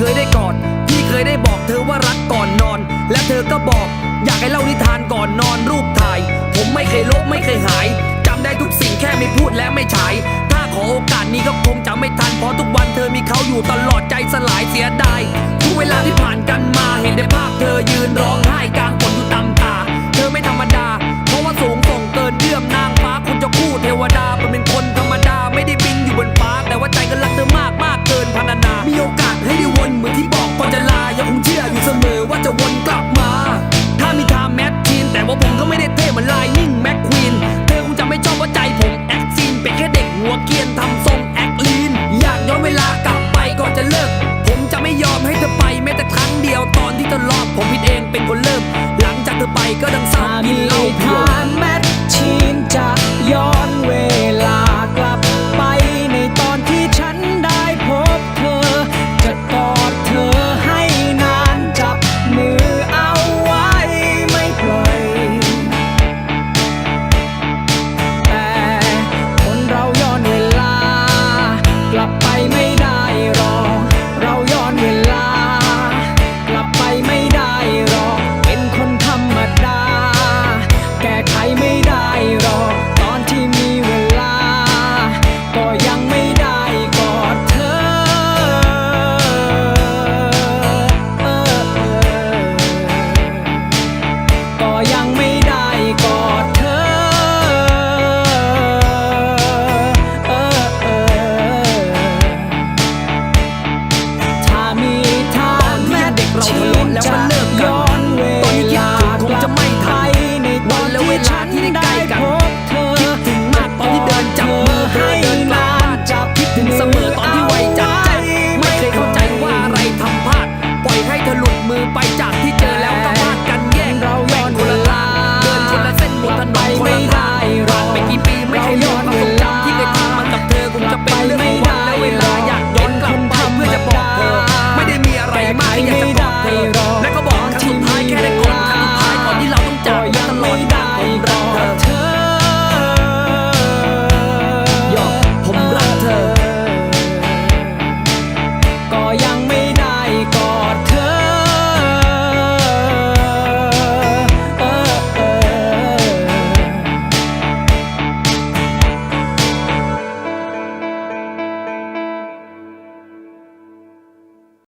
เคยได้กอดที่เคยได้บอกเธอว่ารักก่อนนอน และเธอก็บอก อยากให้เล่านิทานก่อนนอนรูปถ่าย ผมไม่เคยลบไม่เคยหายจำได้ทุกสิ่งแค่ไม่พูดและไม่ฉาย ถ้าขอโอกาสนี้ก็คงจะไม่ทันเพราะทุกวันเธอมีเขาอยู่ตลอดใจสลายเสียดายทุกเวลาที่ผ่านกันมาเห็นได้ภาพเธอ เหมือนไลนิ่งแม็กควีนเธอคงจะไม่ชอบว่าใจผมแอคซีนเป็นแค่เด็กหัวเกียนทำทรงแอคลีน อยากย้อนเวลากลับไปก่อนจะเลิก ผมจะไม่ยอมให้เธอไปแม้แต่ครั้งเดียวตอนที่เธอรอดผมผิดเองเป็นคนเริ่ม หลังจากเธอไปก็ดังเศร้ากินเหล้าเพียว ปีไม่ให้เลือนมาส่